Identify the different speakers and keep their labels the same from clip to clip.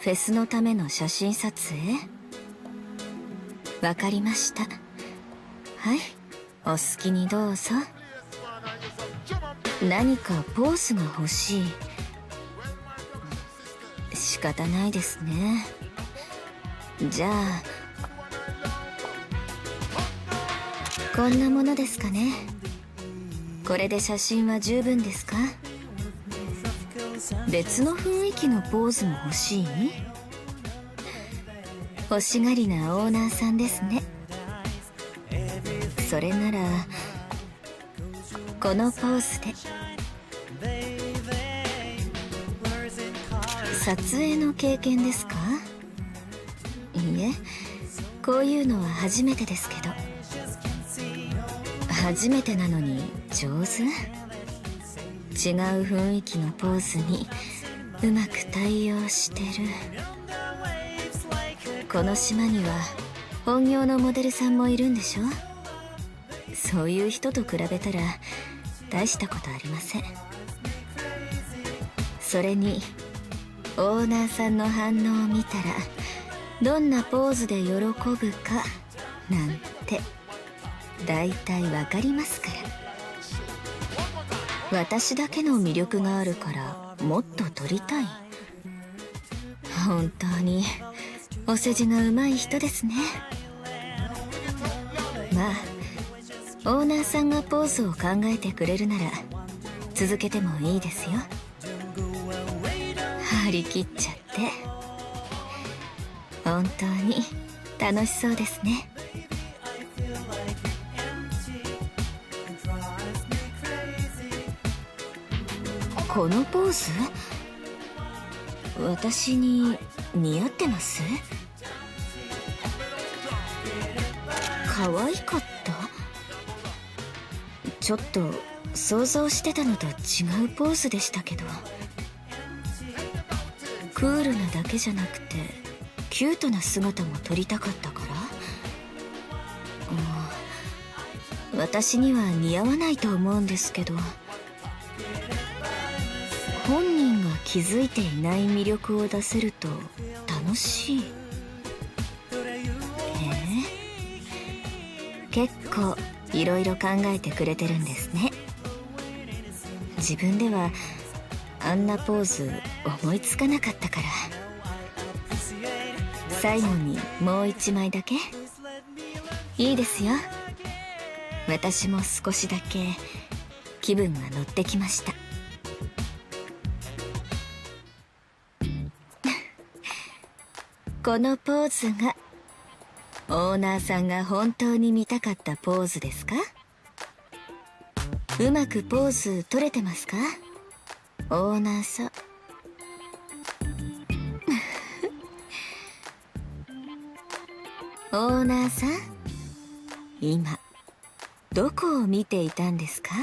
Speaker 1: フェスのための写真撮影？わかりました。はい。お好きにどうぞ。何かポーズが欲しい。仕方ないですね。じゃあこんなものですかね。これで写真は十分ですか？別の雰囲気のポーズも欲しい？欲しがりなオーナーさんですね。それならこのポーズで。撮影の経験ですか？いいえこういうのは初めてですけど。初めてなのに上手？違う雰囲気のポーズにうまく対応してる。この島には本業のモデルさんもいるんでしょ？そういう人と比べたら大したことありません。それにオーナーさんの反応を見たらどんなポーズで喜ぶかなんて大体わかりますから。私だけの魅力があるからもっと撮りたい。本当にお世辞がうまい人ですね。まあオーナーさんがポーズを考えてくれるなら続けてもいいですよ。張り切っちゃって。本当に楽しそうですね。このポーズ？私に似合ってます？可愛かった？ちょっと想像してたのと違うポーズでしたけど。クールなだけじゃなくてキュートな姿も撮りたかったから。もう私には似合わないと思うんですけど。気づいていない魅力を出せると楽しい。ええ結構いろいろ考えてくれてるんですね。自分ではあんなポーズ思いつかなかったから。最後にもう一枚だけ？いいですよ。私も少しだけ気分が乗ってきました。このポーズが。オーナーさんが本当に見たかったポーズですか？うまくポーズ取れてますか？オーナーさん。オーナーさん？今どこを見ていたんですか？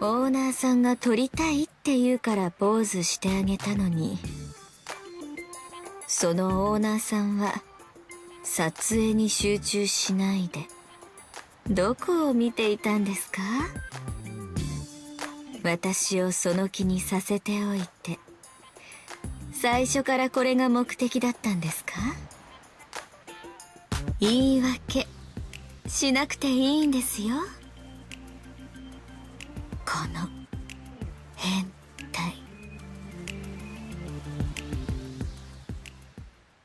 Speaker 1: オーナーさんが撮りたいって言うからポーズしてあげたのに。そのオーナーさんは撮影に集中しないでどこを見ていたんですか？私をその気にさせておいて最初からこれが目的だったんですか？言い訳しなくていいんですよ。この変態。